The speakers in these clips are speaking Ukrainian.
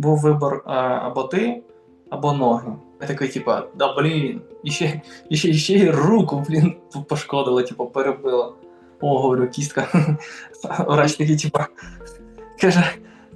був вибір е, або ти, або ноги. Я такий, типа, да блін, і ще, і ще, і ще й руку, блін, пошкодила, типу, перебила. О, говорю, кістка. Врач такий, типа, каже,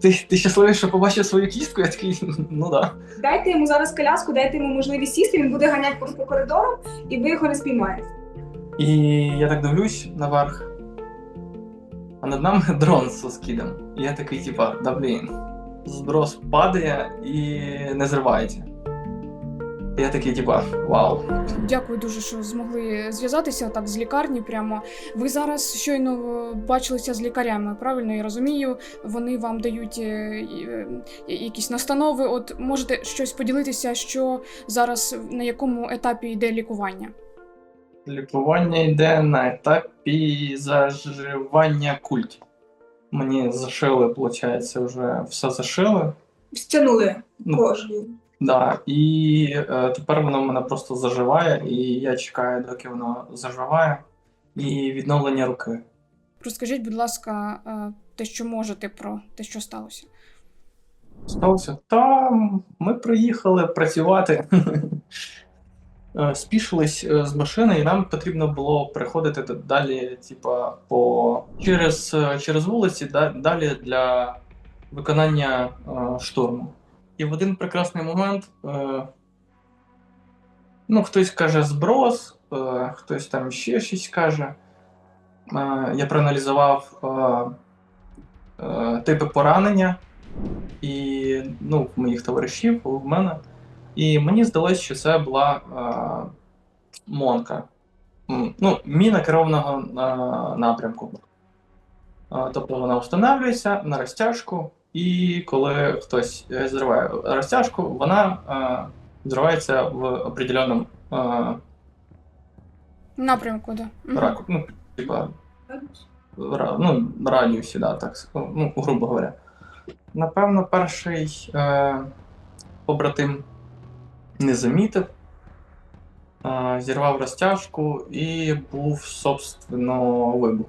ти, ти щасливий, що побачив свою кістку? Я такий, ну да. Дайте йому зараз коляску, дайте йому можливість сісти, він буде ганяти по, по коридору, і ви його не спіймаєте. І я так дивлюсь наверх, а над нами дрон з скидом. І я такий, типа, да блін, зброс падає і не зривається. Я такий, типа, вау. Дякую дуже, що змогли зв'язатися так з лікарні. Прямо ви зараз щойно бачилися з лікарями. Правильно я розумію. Вони вам дають е, е, якісь настанови. От можете щось поділитися, що зараз на якому етапі йде лікування? Лікування йде на етапі заживання культ. Мені зашили, виходить, вже все зашили. Стягнули Ну, кожу. Да, і е, тепер воно в мене просто заживає, і я чекаю, доки воно заживає, і відновлення руки. Розкажіть, будь ласка, е, те, що можете про те, що сталося. Сталося там. Ми приїхали працювати. Е, Спішились е, з машини, і нам потрібно було переходити далі, типа, по через, е, через вулиці, далі для виконання штурму. І в один прекрасний момент ну, хтось каже зброс, хтось там ще щось каже. Я проаналізував типи поранення і ну, моїх товаришів, в мене. І мені здалося, що це була е, монка. Ну, міна керованого е, напрямку. Е, тобто вона встановлюється на розтяжку, і коли хтось е, зриває розтяжку, вона е, зривається в определеному е, Напрямку, да. Раку, ну, типа, ну, радіусі, да, так, ну, грубо говоря. Напевно, перший е, побратим не замітив, зірвав розтяжку і був, собственно, вибух.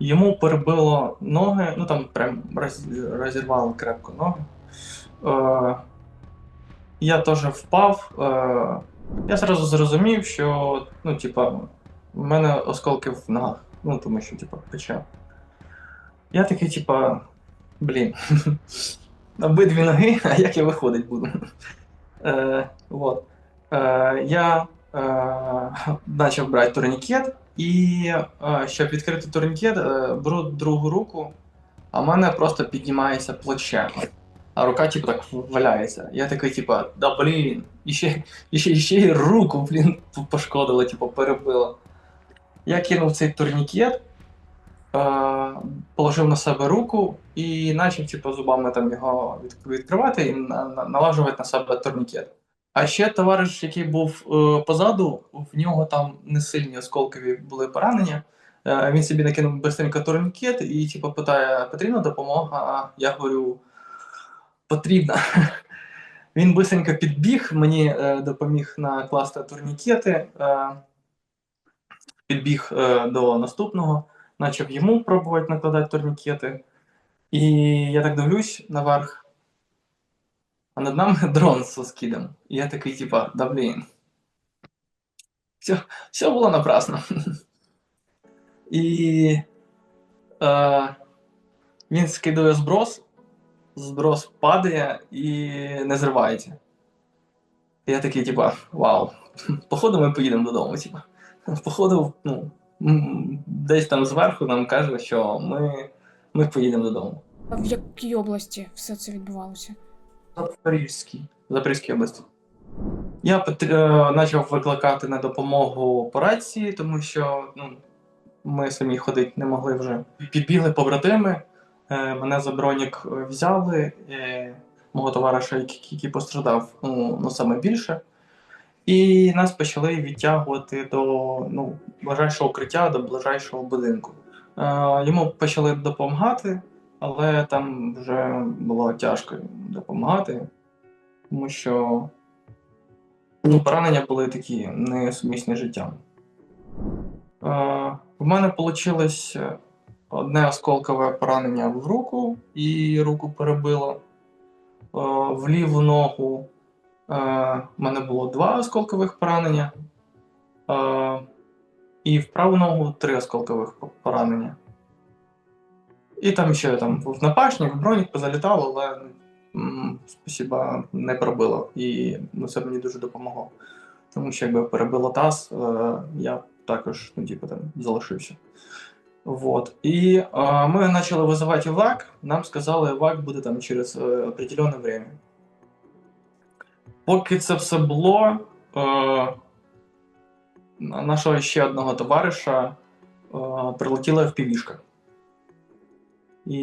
Йому перебило ноги, ну там прям роз- розірвало крепко ноги. Я теж впав. Я зразу зрозумів, що, ну, типа, в мене осколки в ногах. Ну, тому що, типа, пече. Я такий, типа, блін. Обидві ноги, а як я виходить буду? Е, вот. е, я е, почав брати турнікет, і е, щоб відкрити турнікет, е, беру другу руку, а в мене просто піднімається плече. А рука, типу, так валяється. Я такий, типа, да блін, і ще, і ще, і руку, блін, пошкодила, типу, перебила. Я кинув цей турнікет, положив на себе руку і почав, типу, зубами там його відкривати і на- на- налажувати на себе турнікет. А ще товариш, який був е, позаду, в нього там не сильні осколкові були поранення. Е, він собі накинув быстренько турнікет і, типу, питає, потрібна допомога? А я говорю, потрібна. Він быстренько підбіг, мені е, допоміг накласти турнікети, е, підбіг е, до наступного, почав йому пробувати накладати турнікети. І я так дивлюсь наверх, а над нами дрон з скидом. І я такий, типа, да блін. Все, все було напрасно. І е, він скидує зброс, зброс падає і не зривається. І я такий, типа, вау, походу ми поїдемо додому. Типа. Походу, ну, десь там зверху нам каже, що ми, ми поїдемо додому. А В якій області все це відбувалося? Запорізькій. Запорізькій області. Я потр- е, почав викликати на допомогу по рації, тому що ну, ми самі ходити не могли вже. Підбігли побратими, е, мене за бронік взяли, е, мого товариша, який, пострадав ну, ну, саме більше. І нас почали відтягувати до ну, ближайшого укриття, до ближайшого будинку. Е, йому почали допомагати, але там вже було тяжко допомагати, тому що ну, поранення були такі несумісні життям. Е, в мене вийшло одне осколкове поранення в руку, і руку перебило. Е, в ліву ногу е, в мене було два осколкових поранення. Е, і в праву ногу три осколкових поранення. І там ще там в напашник, в бронік позалітало, але спасіба не пробило. І ну, це мені дуже допомогло. Тому що якби перебило таз, е, я також ну, типу, там, залишився. Вот. І е, ми почали визивати ВАК. Нам сказали, ВАК буде там через е, определенне время. Поки це все було, е, нашого ще одного товариша е, прилетіла впівішка. І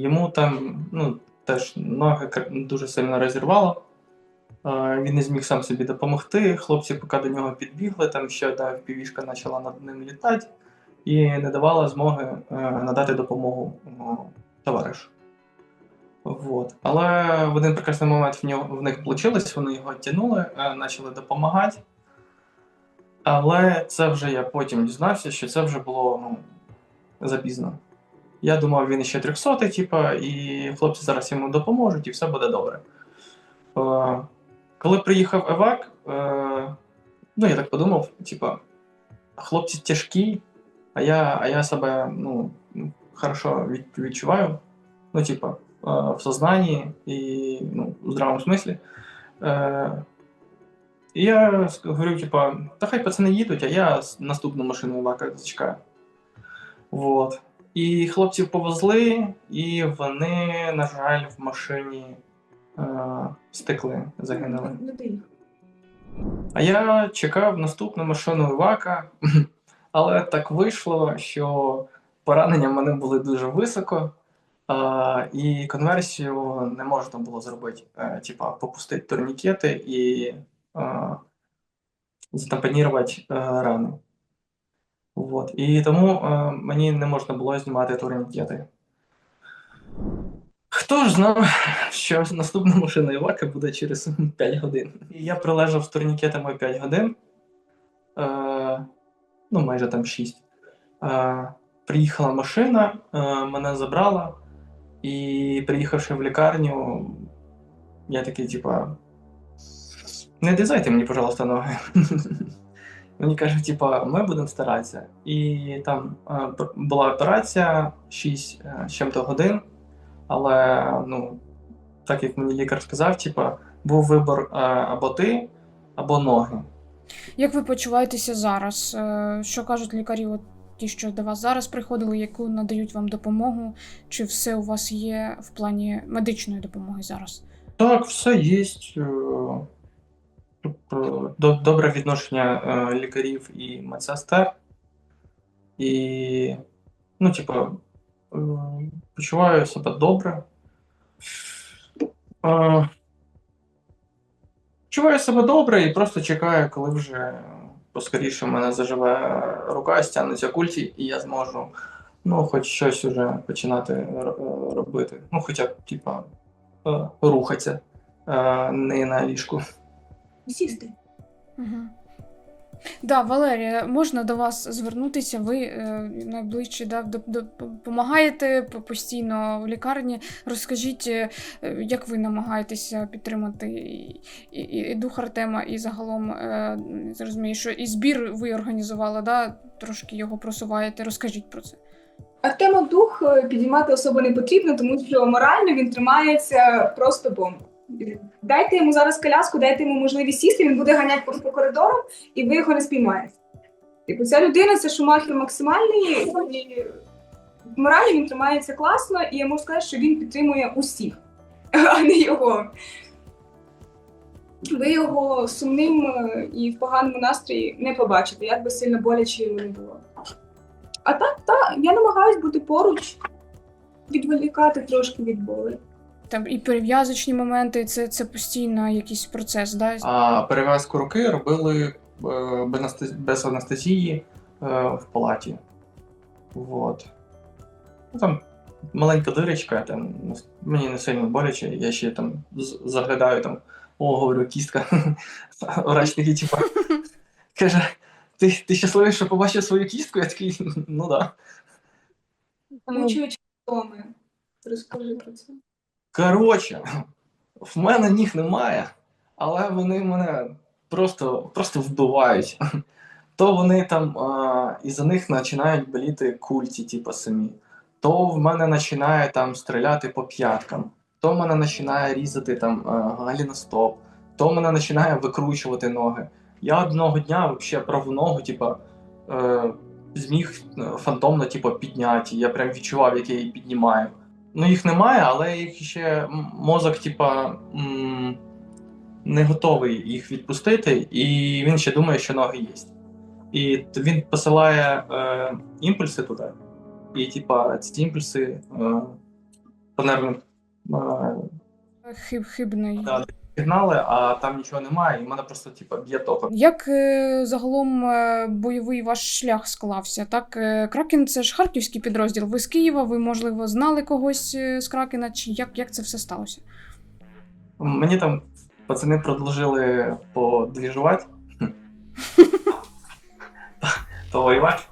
йому там ну, теж ноги дуже сильно розірвало. Е, Він не зміг сам собі допомогти. Хлопці, поки до нього підбігли, там ще одна впівішка почала над ним літати і не давала змоги е, надати допомогу е, товаришу. Вот. Але в один прекрасний момент в, нього, в них вийшло, вони його тягнули, е, почали допомагати. Але це вже я потім дізнався, що це вже було ну, запізно. Я думав, він ще 300, типа, і хлопці зараз йому допоможуть, і все буде добре. Е, коли приїхав Евак, е, ну я так подумав, типа, хлопці тяжкі, а я, а я себе ну, хорошо від, відчуваю. Ну, типа, е, в сознанні і ну, в здравому смислі. Е, і я говорю, типа, та хай пацани їдуть, а я наступну машину Евака зачекаю. Вот. І хлопців повезли, і вони, на жаль, в машині е, стекли, загинули. А я чекав наступну машину Івака, але так вийшло, що поранення в мене були дуже високо, і конверсію не можна було зробити. Е, Типа попустити турнікети і а, затампонірувати е, рани. Вот. І тому е, мені не можна було знімати турнікети. Хто ж знав, що наступна машина Івака буде через 5 годин. І я прилежав з турнікетами 5 годин. Е, ну, майже там 6. Е, приїхала машина, е, мене забрала, і приїхавши в лікарню, я такий, типа. Не дизайте мені, пожалуйста, ноги. Мені кажуть, типа, ми будемо старатися. І там е, була операція 6 е, з чим-то годин. Але ну, так як мені лікар сказав, типа, був вибор е, або ти, або ноги. Як ви почуваєтеся зараз? Е, Що кажуть лікарі, ті, що до вас зараз приходили, яку надають вам допомогу? Чи все у вас є в плані медичної допомоги зараз? Так, все є. е, до- Добре відношення е, лікарів і медсестер. І, ну, типа, е, почуваю себе добре. Е, Почуваю себе добре і просто чекаю, коли вже поскоріше в мене заживе рука, стягнеться культі, і я зможу ну, хоч щось уже починати е, робити. Ну, хоча б, типа, е, рухатися, е, не на ліжку. Сісти. Угу. Да, Валерія, можна до вас звернутися. Ви е, найближче да, доп- доп- допомагаєте постійно в лікарні. Розкажіть, е, як ви намагаєтеся підтримати і, і, і дух Артема, і загалом е, зрозумію, що і збір ви організували, да? трошки його просуваєте. Розкажіть про це. Артему дух е, підіймати особо не потрібно, тому що морально він тримається просто бомб. Дайте йому зараз коляску, дайте йому можливість сісти, він буде ганяти по, коридорам, і ви його не спіймаєте. Типу, ця людина це шумахер максимальний, і морально він тримається класно, і я можу сказати, що він підтримує усіх, а не його. Ви його сумним е, і в поганому настрої не побачите, як би сильно боляче йому не було. А так, так, я намагаюсь бути поруч, відволікати трошки від болі. Там і перев'язочні моменти, це, це постійно якийсь процес, да? А перев'язку руки робили е, без анестез- анестезії е, в палаті. Вот. Ну, там маленька дирочка, там, ну, мені не сильно боляче, я ще там заглядаю там, о, говорю, кістка. Врач такий, типа, каже, ти, ти щасливий, що побачив свою кістку? Я такий, ну да. Мучуючи втоми. Розкажи про це. Коротше, в мене ніг немає, але вони мене просто, просто вбивають. То вони там а, і за них починають боліти культі, типу, самі. То в мене починає там стріляти по п'яткам, то в мене починає різати там галіностоп, то мене починає викручувати ноги. Я одного дня взагалі праву ногу, типу, е, зміг е, фантомно типу, підняти. Я прям відчував, як я її піднімаю. Ну, їх немає, але їх ще мозок, типа, не готовий їх відпустити, і він ще думає, що ноги є. І він посилає е, імпульси туди. І, типа, ці імпульси е, по нервним е, Хиб, хибний. Да. Сигнали, а там нічого немає, і в мене просто типа б'є током. Як е, загалом е, бойовий ваш шлях склався? Так, е, Кракен це ж харківський підрозділ. Ви з Києва, ви, можливо, знали когось з Кракена, чи як, як це все сталося? Мені там пацани продовжили подвіжувати. Повоювати.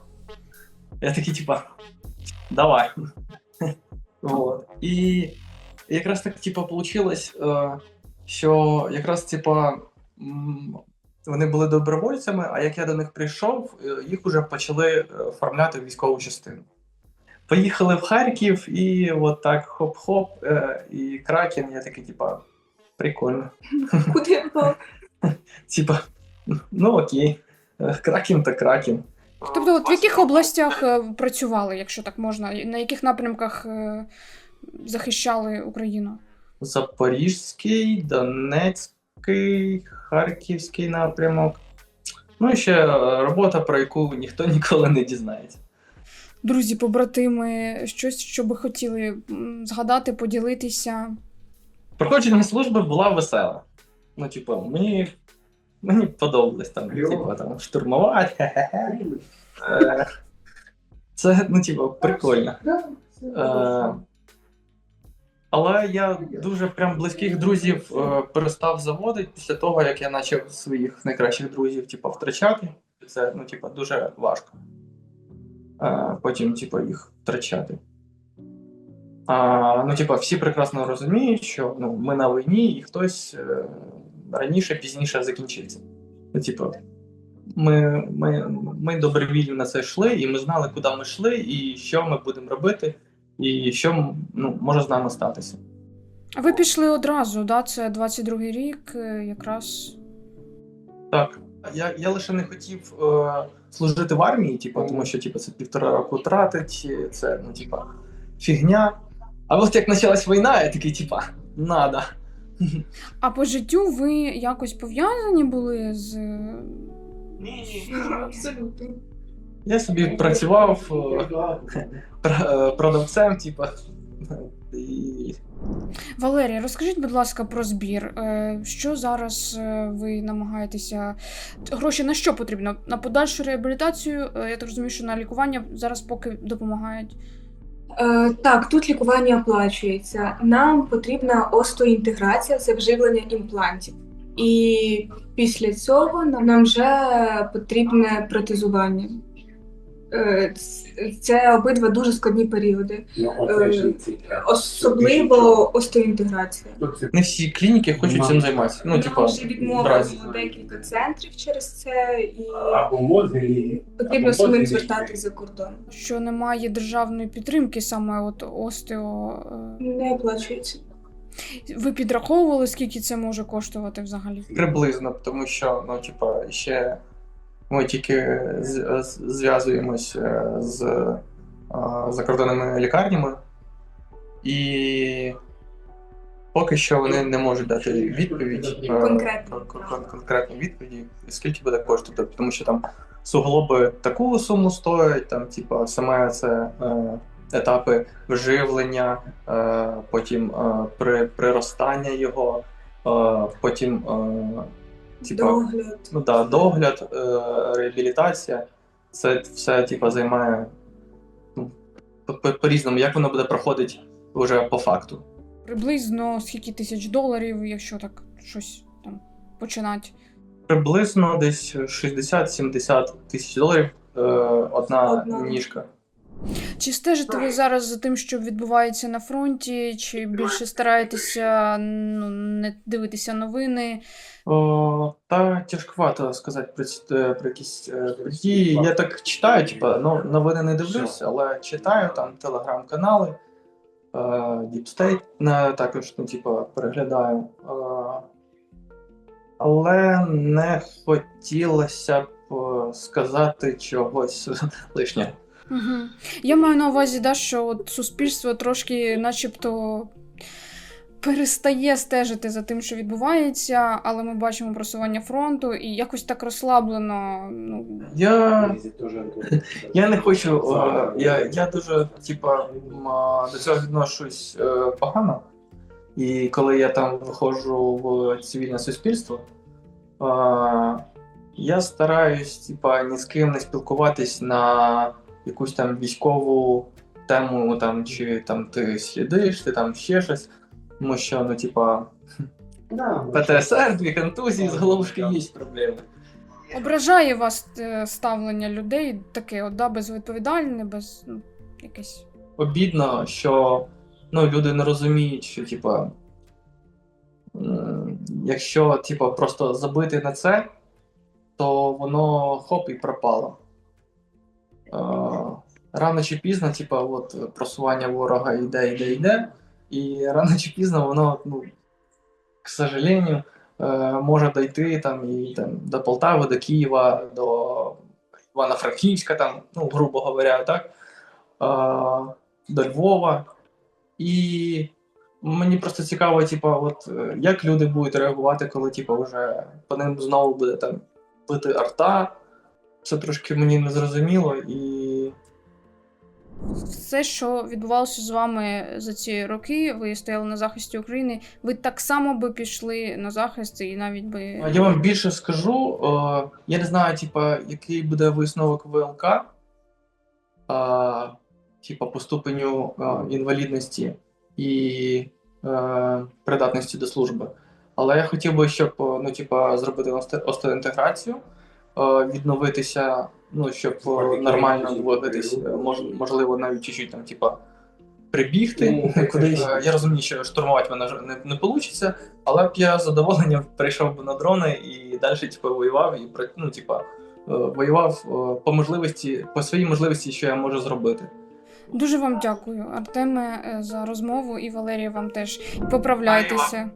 Я такий, типа, давай. І якраз так, типа, получилось, е, що якраз, типа, вони були добровольцями, а як я до них прийшов, е, їх вже почали е, оформляти в військову частину. Поїхали в Харків, і от так хоп-хоп, е, і Кракен, я такий, типа, прикольно. Куди то? Типа, ну окей, кракен то кракен. Тобто, от в яких областях працювали, якщо так можна, і на яких напрямках захищали Україну? Запорізький, Донецький, Харківський напрямок. Ну і ще е, робота, про яку ніхто ніколи не дізнається. Друзі, побратими, щось, що би хотіли згадати, поділитися. Проходження служби була весела. Ну, типу, мені, мені подобалось там, типу, там штурмувати. Е, Це, ну, типу, прикольно. Але я дуже прям близьких друзів е, перестав заводити після того, як я почав своїх найкращих друзів, типу, втрачати. Це, ну, типу, дуже важко. Е, Потім, типу, їх втрачати. А, ну, типу, всі прекрасно розуміють, що ну, ми на війні, і хтось е, раніше, пізніше закінчиться. Ну, типу, ми, ми, ми добровільно на це йшли, і ми знали, куди ми йшли, і що ми будемо робити, і що ну, може з нами статися. А ви пішли одразу, да? Це 22-й рік, е, якраз. Так. Я, я лише не хотів е, служити в армії, типу, тому що типу, це півтора року тратить, це ну, типу, фігня. А от як почалась війна, я такий, типа, надо. А по життю ви якось пов'язані були з. е, Ні, Абсолютно. Я собі працював е, е, продавцем. І Валерія, розкажіть, будь ласка, про збір. Е, Що зараз ви намагаєтеся? Гроші на що потрібно? На подальшу реабілітацію? Я так розумію, що на лікування зараз поки допомагають. Е, так, тут лікування оплачується. Нам потрібна остеоінтеграція, це вживлення імплантів. І після цього нам, нам вже потрібне протезування. Е, Це обидва дуже складні періоди, Е, особливо остеоінтеграція. не всі клініки хочуть цим займатися. Ну, типу, Нам вже відмовили бразі. декілька центрів через це, і Або мозги, потрібно або самим звертатись за кордон. Що немає державної підтримки, саме от остео. е, Не оплачується. Ви підраховували, скільки це може коштувати взагалі? Приблизно, тому що, ну, типа, ще ми тільки зв'язуємось е, з е, закордонними лікарнями, і поки що вони не можуть дати відповідь е, Конкретну. кон- кон- відповіді, скільки буде коштувати, тому що там суглоби таку суму стоять, там, типа, саме це. Етапи вживлення, потім приростання його, потім типа, Догляд. ну, да, догляд, е, реабілітація. Це все типа, займає ну, по- по- по-різному, як воно буде проходити вже по факту. Приблизно скільки тисяч доларів, якщо так щось там починати. Приблизно десь 60-70 тисяч доларів е, одна Одна. ніжка. Чи стежите ви зараз за тим, що відбувається на фронті, чи більше стараєтеся ну, не дивитися новини? О, та тяжкувато сказати про, ці- е, про якісь е, події. Я так читаю, типа, ну, новини не дивлюсь, але читаю там телеграм-канали, е, Deep State, на, також, ну, типа, переглядаю. Е, але не хотілося б сказати чогось лишнього. Угу. Я маю на увазі, да, що от суспільство трошки, начебто, перестає стежити за тим, що відбувається, але ми бачимо просування фронту і якось так розслаблено. Ну, Я Я не хочу. е, Я, я дуже, типа, до цього відношусь е, погано. І коли я там виходжу в цивільне суспільство, е, я стараюсь, типа, ні з ким не спілкуватись на якусь там військову тему, там, чи там ти слідиш, ти там ще щось. Тому що, ну, типа, ПТСР, дві контузії з головушки є проблеми. ображає вас е, ставлення людей таке, от, да, безвідповідальне, без ну, якесь. обідно, що ну, люди не розуміють, що типа, м, якщо типа, просто забити на це, то воно хоп і пропало. Е, рано чи пізно, типа, от просування ворога йде, йде, йде, і рано чи пізно воно, ну, к сожалению, е, може дойти там, і, там, до Полтави, до Києва, до Івано-Франківська, там, ну, грубо говоря, так. Е, до Львова. І мені просто цікаво, типа, от е, як люди будуть реагувати, коли типа, вже по ним знову буде там бити арта. Це трошки мені не зрозуміло і. Все, що відбувалося з вами за ці роки, ви стояли на захисті України. Ви так само би пішли на захист і навіть би. Я вам більше скажу. Е, я не знаю, типа, який буде висновок ВЛК, е, типа, по ступеню е, інвалідності і придатності до служби. Але я хотів би, щоб ну, типа, зробити осте- остеоінтеграцію, е, відновитися, ну, щоб е, нормально двигатись, е, мож, можливо, навіть чуть-чуть там, типа, прибігти Ну, кудись. Е, Я розумію, що штурмувати мене вже не, не вийде, але б я з задоволенням прийшов би на дрони і далі, типу, воював і ну, е, воював е, по можливості, по своїй можливості, що я можу зробити. Дуже вам дякую, Артеме, е, за розмову і Валерія вам теж. Поправляйтеся.